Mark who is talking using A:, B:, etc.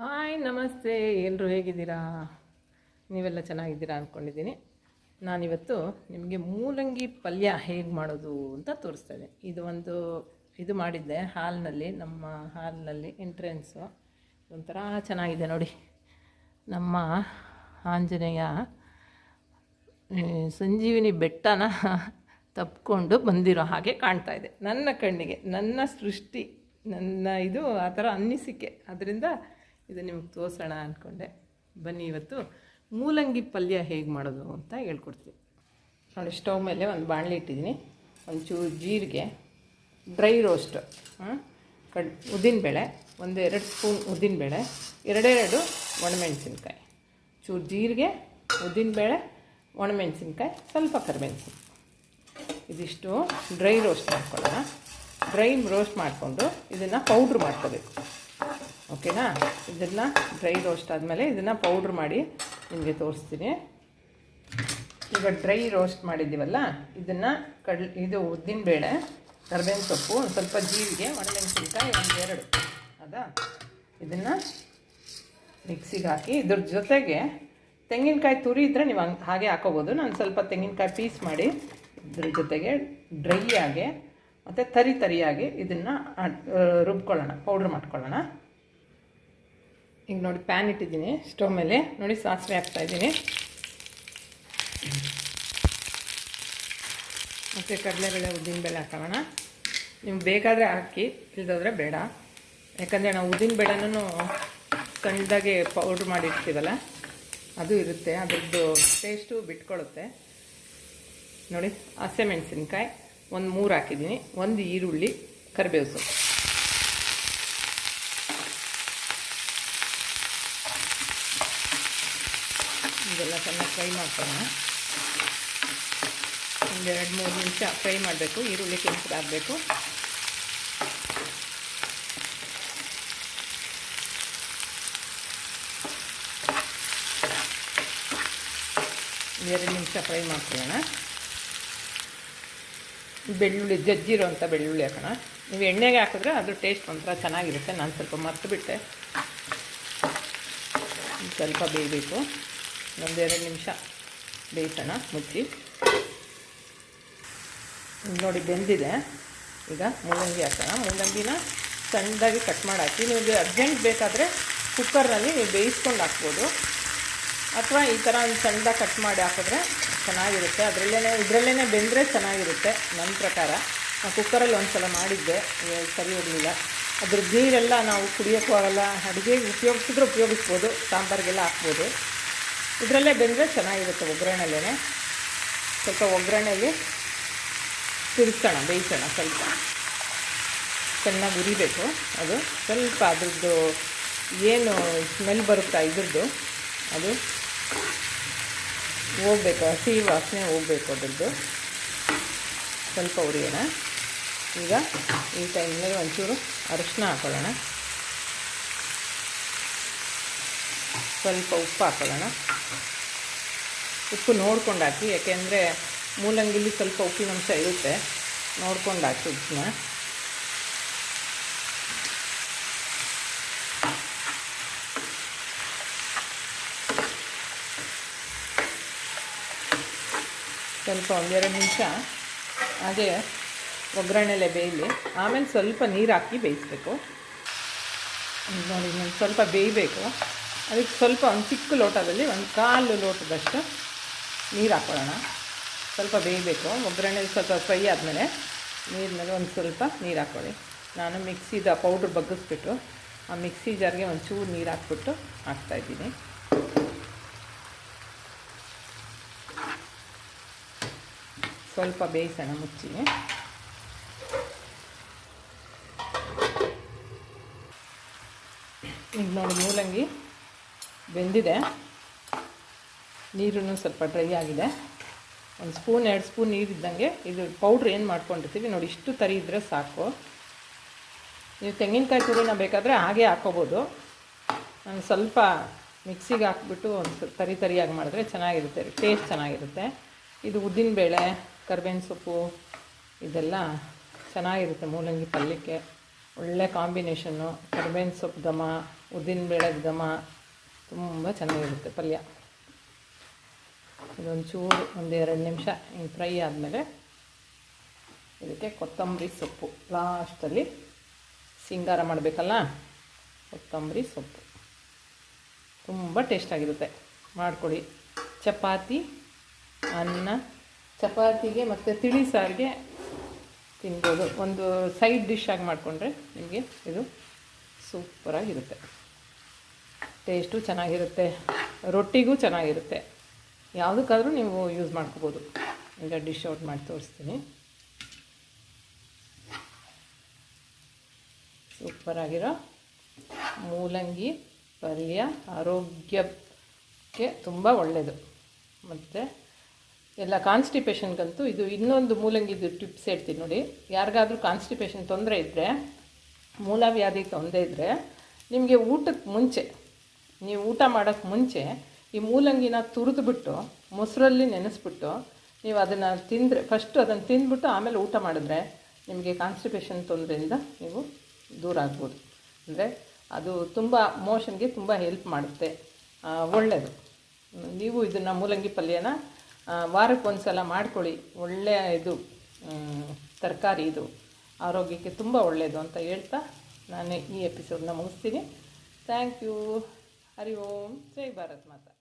A: Hi, ನಮಸ್ತೆ. ಎಲ್ಲರೂ ಹೇಗಿದ್ದೀರಾ? ನೀವೆಲ್ಲ ಚೆನ್ನಾಗಿದ್ದೀರಾ ಅಂದ್ಕೊಂಡಿದ್ದೀನಿ ನಾನಿವತ್ತು ನಿಮಗೆ ಮೂಲಂಗಿ ಪಲ್ಯ ಹೇಗೆ ಮಾಡೋದು ಅಂತ ತೋರಿಸ್ತಾ ಇದ್ದೀನಿ. ಇದು ಒಂದು ಇದು ಮಾಡಿದ್ದೆ ಹಾಲ್ನಲ್ಲಿ, ನಮ್ಮ ಹಾಲ್ನಲ್ಲಿ ಎಂಟ್ರೆನ್ಸು ಒಂಥರ ಚೆನ್ನಾಗಿದೆ ನೋಡಿ. ನಮ್ಮ ಆಂಜನೇಯ ಸಂಜೀವಿನಿ ಬೆಟ್ಟನ ತಪ್ಪಿಕೊಂಡು ಬಂದಿರೋ ಹಾಗೆ ಕಾಣ್ತಾ ಇದೆ. ನನ್ನ ಕಣ್ಣಿಗೆ, ನನ್ನ ಸೃಷ್ಟಿ, ನನ್ನ ಇದು ಆ ಥರ ಅನ್ನಿಸಿಕೆ. ಅದರಿಂದ ಇದು ನಿಮಗೆ ತೋರಿಸೋಣ ಅಂದ್ಕೊಂಡೆ ಬನ್ನಿ ಇವತ್ತು ಮೂಲಂಗಿ ಪಲ್ಯ ಹೇಗೆ ಮಾಡೋದು ಅಂತ ಹೇಳ್ಕೊಡ್ತೀವಿ. ನೋಡಿ, ಸ್ಟವ್ ಮೇಲೆ ಒಂದು ಬಾಣಲಿ ಇಟ್ಟಿದ್ದೀನಿ. ಒಂಚೂರು ಜೀರಿಗೆ, ಡ್ರೈ ರೋಸ್ಟ್ ಕಡ್, ಉದ್ದಿನಬೇಳೆ ಒಂದು ಎರಡು ಸ್ಪೂನ್ ಉದ್ದಿನಬೇಳೆ, ಎರಡೆರಡು ಒಣಮೆಣಸಿನ್ಕಾಯಿ. ಚೂರು ಜೀರಿಗೆ, ಉದ್ದಿನಬೇಳೆ, ಒಣಮೆಣಸಿನ್ಕಾಯಿ, ಸ್ವಲ್ಪ ಕರಿಮೆಣಸು ಇದಿಷ್ಟು ಡ್ರೈ ರೋಸ್ಟ್ ಮಾಡ್ಕೊಳ್ಳೋಣ. ಡ್ರೈ ರೋಸ್ಟ್ ಮಾಡಿಕೊಂಡು ಇದನ್ನು ಪೌಡ್ರ್ ಮಾಡ್ಕೋಬೇಕು. ಓಕೆನಾ? ಇದನ್ನು ಡ್ರೈ ರೋಸ್ಟ್ ಆದಮೇಲೆ ಇದನ್ನು ಪೌಡ್ರ್ ಮಾಡಿ ನಿಮಗೆ ತೋರಿಸ್ತೀನಿ. ಈಗ ಡ್ರೈ ರೋಸ್ಟ್ ಮಾಡಿದ್ದೀವಲ್ಲ, ಇದನ್ನು ಕಡ್ ಇದು ಉದ್ದಿನಬೇಳೆ ಕರ್ಬೇವಿನ ಸೊಪ್ಪು, ಒಂದು ಸ್ವಲ್ಪ ಜೀರಿಗೆ, ಒಣಮೆಣಸಿನ್ಕಾಯಿ, ಒಂದು ಎರಡು. ಅದಾ ಇದನ್ನು ಮಿಕ್ಸಿಗೆ ಹಾಕಿ ಇದ್ರ ಜೊತೆಗೆ ತೆಂಗಿನಕಾಯಿ ತುರಿ ಇದ್ದರೆ ನೀವು ಹಂಗೆ, ಹಾಗೆ ಹಾಕೋಬೋದು. ನಾನು ಸ್ವಲ್ಪ ತೆಂಗಿನಕಾಯಿ ಪೀಸ್ ಮಾಡಿ ಇದ್ರ ಜೊತೆಗೆ ಡ್ರೈ ಆಗಿ ಮತ್ತು ತರಿ ತರಿಯಾಗಿ ಇದನ್ನು ರುಬ್ಕೊಳ್ಳೋಣ ಪೌಡ್ರ್ ಮಾಡ್ಕೊಳ್ಳೋಣ. ಈಗ ನೋಡಿ ಪ್ಯಾನ್ ಇಟ್ಟಿದ್ದೀನಿ ಸ್ಟವ್ ಮೇಲೆ. ನೋಡಿ ಸಾಸಿವೆ ಹಾಕ್ತಾ ಇದ್ದೀನಿ. ಮತ್ತು ಕಡಲೆಬೇಳೆ ಉದ್ದಿನಬೇಳೆ ಹಾಕೋಣ. ನಿಮ್ಗೆ ಬೇಕಾದರೆ ಹಾಕಿ, ಇಲ್ದಾದ್ರೆ ಬೇಡ. ಯಾಕಂದರೆ ನಾವು ಉದ್ದಿನಬೇಳೆನೂ ಸಣ್ಣದಾಗೆ ಪೌಡ್ರ್ ಮಾಡಿರ್ತೀವಲ್ಲ ಅದು ಇರುತ್ತೆ. ಅದರದ್ದು ಟೇಸ್ಟು ಬಿಟ್ಕೊಳ್ಳುತ್ತೆ ನೋಡಿ ಹಸಿಮೆಣಸಿನ್ಕಾಯಿ ಒಂದು ಮೂರು ಹಾಕಿದ್ದೀನಿ. ಒಂದು ಈರುಳ್ಳಿ, ಕರಿಬೇವು ಸೊಪ್ಪು. ಇದೆಲ್ಲ ಚೆನ್ನಾಗಿ ಫ್ರೈ ಮಾಡ್ಕೊಳ್ಳೋಣ ಒಂದು ಎರಡು ಮೂರು ನಿಮಿಷ ಫ್ರೈ ಮಾಡಬೇಕು. ಈರುಳ್ಳಿ ಕೆಂಪಗಾಗಬೇಕು ಎರಡು ನಿಮಿಷ ಫ್ರೈ ಮಾಡ್ಕೊಳ್ಳೋಣ ಬೆಳ್ಳುಳ್ಳಿ ಜಜ್ಜಿರೋ ಅಂಥ ಬೆಳ್ಳುಳ್ಳಿ ಹಾಕೋಣ. ನೀವು ಎಣ್ಣೆಗೆ ಹಾಕಿದ್ರೆ ಅದು ಟೇಸ್ಟ್ ಒಂಥರ ಚೆನ್ನಾಗಿರುತ್ತೆ. ನಾನು ಸ್ವಲ್ಪ ಮರ್ತು ಬಿಟ್ಟೆ. ಸ್ವಲ್ಪ ಬೇಯಬೇಕು. ಒಂದೆರಡು ನಿಮಿಷ ಬೇಯಿಸೋಣ, ಮುಚ್ಚಿ. ನೋಡಿ ಬೆಂದಿದೆ. ಈಗ ಮೂಲಂಗಿ ಹಾಕೋಣ. ಮೂಲಂಗಿನ ಸಣ್ಣದಾಗಿ ಕಟ್ ಮಾಡಿ ಹಾಕಿ ನಿಮಗೆ ಅರ್ಜೆಂಟ್ ಬೇಕಾದರೆ ಕುಕ್ಕರ್ನಲ್ಲಿ ನೀವು ಬೇಯಿಸ್ಕೊಂಡು ಹಾಕ್ಬೋದು. ಅಥವಾ ಈ ಥರ ಒಂದು ಸಣ್ಣದಾಗಿ ಕಟ್ ಮಾಡಿ ಹಾಕಿದ್ರೆ ಚೆನ್ನಾಗಿರುತ್ತೆ. ಅದರಲ್ಲೇ ಇದರಲ್ಲೇ ಬೆಂದರೆ ಚೆನ್ನಾಗಿರುತ್ತೆ ನನ್ನ ಪ್ರಕಾರ. ನಾನು ಕುಕ್ಕರಲ್ಲಿ ಒಂದು ಸಲ ಮಾಡಿದ್ದೆ ಸರಿ ಇರಲಿಲ್ಲ ಅದ್ರ ನೀರೆಲ್ಲ ನಾವು ಕುಡಿಯೋಕ್ಕೂ ಆಗಲ್ಲ. ಅಡುಗೆಗೆ ಉಪಯೋಗಿಸಿದ್ರೆ ಉಪಯೋಗಿಸ್ಬೋದು. ಸಾಂಬಾರಿಗೆಲ್ಲ ಹಾಕ್ಬೋದು. ಇದರಲ್ಲೇ ಬೆಂದರೆ ಚೆನ್ನಾಗಿರುತ್ತೆ ಒಗ್ಗರಣೆಲ್ಲೇ ಸ್ವಲ್ಪ ಒಗ್ಗರಣೆಯಲ್ಲಿ ತಿರ್ಸೋಣ, ಬೇಯಿಸೋಣ ಸ್ವಲ್ಪ. ಚೆನ್ನಾಗಿ ಉರಿಬೇಕು. ಅದು ಸ್ವಲ್ಪ ಅದ್ರದ್ದು ಏನು ಸ್ಮೆಲ್ ಬರುತ್ತಾ ಇದ್ರದ್ದು, ಅದು ಹೋಗ್ಬೇಕು, ಹಸಿ ವಾಸನೆ ಹೋಗ್ಬೇಕು ಅದರದ್ದು. ಸ್ವಲ್ಪ ಉರಿಯೋಣ. ಈಗ ಈ ಟೈಮ್ನಲ್ಲಿ ಒಂಚೂರು ಅರಿಶಿನ ಹಾಕೊಳ್ಳೋಣ. ಸ್ವಲ್ಪ ಉಪ್ಪು ಹಾಕೊಳ್ಳೋಣ. ಉಪ್ಪು ನೋಡ್ಕೊಂಡು ಹಾಕಿ ಯಾಕೆಂದರೆ ಮೂಲಂಗಿಲಿ ಸ್ವಲ್ಪ ಉಪ್ಪಿನಂಶ ಇರುತ್ತೆ. ನೋಡ್ಕೊಂಡು ಹಾಕಿ ಉಪ್ಪನ್ನ. ಸ್ವಲ್ಪ ಒಂದೆರಡು ನಿಮಿಷ. ಹಾಗೆ ಒಗ್ಗರಣೆಲೆ ಬೇಯಲಿ. ಆಮೇಲೆ ಸ್ವಲ್ಪ ನೀರು ಹಾಕಿ ಬೇಯಿಸ್ಬೇಕು. ನೋಡಿ ಸ್ವಲ್ಪ ಬೇಯಬೇಕು. ಅದಕ್ಕೆ ಸ್ವಲ್ಪ ಒಂದು ಚಿಕ್ಕ ಲೋಟದಲ್ಲಿ, ಒಂದು ಕಾಲು ಲೋಟದಷ್ಟು ನೀರು ಹಾಕ್ಕೊಳ್ಳೋಣ ಸ್ವಲ್ಪ ಬೇಯಬೇಕು. ಒಗ್ಗರಣೆ ಸ್ವಲ್ಪ ಫ್ರೈ ಆದಮೇಲೆ ನೀರಿನಲ್ಲಿ ಒಂದು ಸ್ವಲ್ಪ ನೀರು ಹಾಕ್ಕೊಳ್ಳಿ ನಾನು ಮಿಕ್ಸಿದ ಪೌಡ್ರ್ ಬಗ್ಗಿಸ್ಬಿಟ್ಟು, ಆ ಮಿಕ್ಸಿ ಜಾರ್ಗೆ ಒಂದು ಚೂರು ನೀರು ಹಾಕ್ಬಿಟ್ಟು ಹಾಕ್ತಾಯಿದ್ದೀನಿ ಸ್ವಲ್ಪ ಬೇಯಿಸೋಣ ಮುಚ್ಚಿ. ಈಗ ನೋಡಿ ಮೂಲಂಗಿ ಬೆಂದಿದೆ. ನೀರು ಸ್ವಲ್ಪ ಡ್ರೈ ಆಗಿದೆ. ಒಂದು ಸ್ಪೂನ್, ಎರಡು ಸ್ಪೂನ್ ನೀರಿದ್ದಂಗೆ ಇದು ಪೌಡ್ರ್ ಏನು ಮಾಡ್ಕೊಂಡಿರ್ತೀವಿ ನೋಡಿ, ಇಷ್ಟು ತರಿ ಇದ್ದರೆ ಸಾಕು. ನೀವು ತೆಂಗಿನಕಾಯಿ ತುರಿನ ಬೇಕಾದರೆ ಹಾಗೆ ಹಾಕೋಬೋದು. ನಾನು ಸ್ವಲ್ಪ ಮಿಕ್ಸಿಗೆ ಹಾಕ್ಬಿಟ್ಟು ಒಂದು ತರಿ ತರಿಯಾಗಿ ಮಾಡಿದ್ರೆ ಚೆನ್ನಾಗಿರುತ್ತೆ ಟೇಸ್ಟ್ ಚೆನ್ನಾಗಿರುತ್ತೆ. ಇದು ಉದ್ದಿನಬೇಳೆ, ಕರ್ಬೇವಿನ ಸೊಪ್ಪು, ಇದೆಲ್ಲ ಚೆನ್ನಾಗಿರುತ್ತೆ ಮೂಲಂಗಿ ಪಲ್ಯಕ್ಕೆ. ಒಳ್ಳೆ ಕಾಂಬಿನೇಷನ್ನು, ಕರ್ಬೇವಿನ ಸೊಪ್ಪು ಘಮ ಉದ್ದಿನಬೇಳೆ ಘಮ ತುಂಬ ಚೆನ್ನಾಗಿರುತ್ತೆ ಪಲ್ಯ. ಇದೊಂದು ಚೂರು ಒಂದು ಎರಡು ನಿಮಿಷ ಹಿಂಗೆ ಫ್ರೈ ಆದಮೇಲೆ ಇದಕ್ಕೆ ಕೊತ್ತಂಬರಿ ಸೊಪ್ಪು. ಲಾಸ್ಟಲ್ಲಿ ಸಿಂಗಾರ ಮಾಡಬೇಕಲ್ಲ? ಕೊತ್ತಂಬರಿ ಸೊಪ್ಪು. ತುಂಬ ಟೇಸ್ಟಾಗಿರುತ್ತೆ ಮಾಡಿಕೊಡಿ ಚಪಾತಿ, ಅನ್ನ, ಚಪಾತಿಗೆ ಮತ್ತು ತಿಳಿ ಸಾರಿಗೆ ತಿನ್ಬೋದು. ಒಂದು ಸೈಡ್ ಡಿಶ್ ಆಗಿ ಮಾಡಿಕೊಂಡ್ರೆ ನಿಮಗೆ ಇದು ಸೂಪರಾಗಿರುತ್ತೆ. ಟೇಸ್ಟು ಚೆನ್ನಾಗಿರುತ್ತೆ. ರೊಟ್ಟಿಗೂ ಚೆನ್ನಾಗಿರುತ್ತೆ. ಯಾವುದಕ್ಕಾದ್ರೂ ನೀವು ಯೂಸ್ ಮಾಡ್ಕೋಬೋದು. ಈಗ ಡಿಶ್ ಔಟ್ ಮಾಡಿ ತೋರಿಸ್ತೀನಿ. ಸೂಪರಾಗಿರೋ ಮೂಲಂಗಿ ಪಲ್ಯ ಆರೋಗ್ಯಕ್ಕೆ ತುಂಬ ಒಳ್ಳೆಯದು ಮತ್ತು ಎಲ್ಲ ಕಾನ್ಸ್ಟಿಪೇಷನ್ಗಂತೂ ಇದು ಇನ್ನೊಂದು ಮೂಲಂಗಿದು ಟಿಪ್ಸ್ ಹೇಳ್ತೀನಿ ನೋಡಿ. ಯಾರಿಗಾದರೂ ಕಾನ್ಸ್ಟಿಪೇಷನ್ ತೊಂದರೆ ಇದ್ದರೆ ಮೂಲವ್ಯಾಧಿ ತೊಂದರೆ ಇದ್ದರೆ ನಿಮಗೆ ಊಟಕ್ಕೆ ಮುಂಚೆ, ನೀವು ಊಟ ಮಾಡೋಕ್ಕೆ ಮುಂಚೆ ಈ ಮೂಲಂಗಿನ ತುರಿದ್ಬಿಟ್ಟು, ಮೊಸರಲ್ಲಿ ನೆನೆಸ್ಬಿಟ್ಟು, ನೀವು ಅದನ್ನು ತಿಂದರೆ ಫಸ್ಟು ಅದನ್ನು ತಿಂದ್ಬಿಟ್ಟು ಆಮೇಲೆ ಊಟ ಮಾಡಿದ್ರೆ ನಿಮಗೆ ಕಾನ್ಸ್ಟಿಪೇಷನ್ ತೊಂದರೆಯಿಂದ ನೀವು ದೂರ ಆಗ್ಬೋದು. ಅಂದರೆ ಅದು ತುಂಬ ಮೋಷನ್ಗೆ ತುಂಬ ಹೆಲ್ಪ್ ಮಾಡುತ್ತೆ. ಒಳ್ಳೆಯದು ನೀವು ಇದನ್ನು ಮೂಲಂಗಿ ಪಲ್ಯನ ವಾರಕ್ಕೆ ಒಂದು ಸಲ ಮಾಡ್ಕೊಳ್ಳಿ. ಒಳ್ಳೆಯ ಇದು ತರಕಾರಿ ಇದು. ಆರೋಗ್ಯಕ್ಕೆ ತುಂಬ ಒಳ್ಳೆಯದು ಅಂತ ಹೇಳ್ತಾ ನಾನು ಈ ಎಪಿಸೋಡ್ನ ಮುಗಿಸ್ತೀನಿ. Thank you Hari Om. Jai Bharat Mata.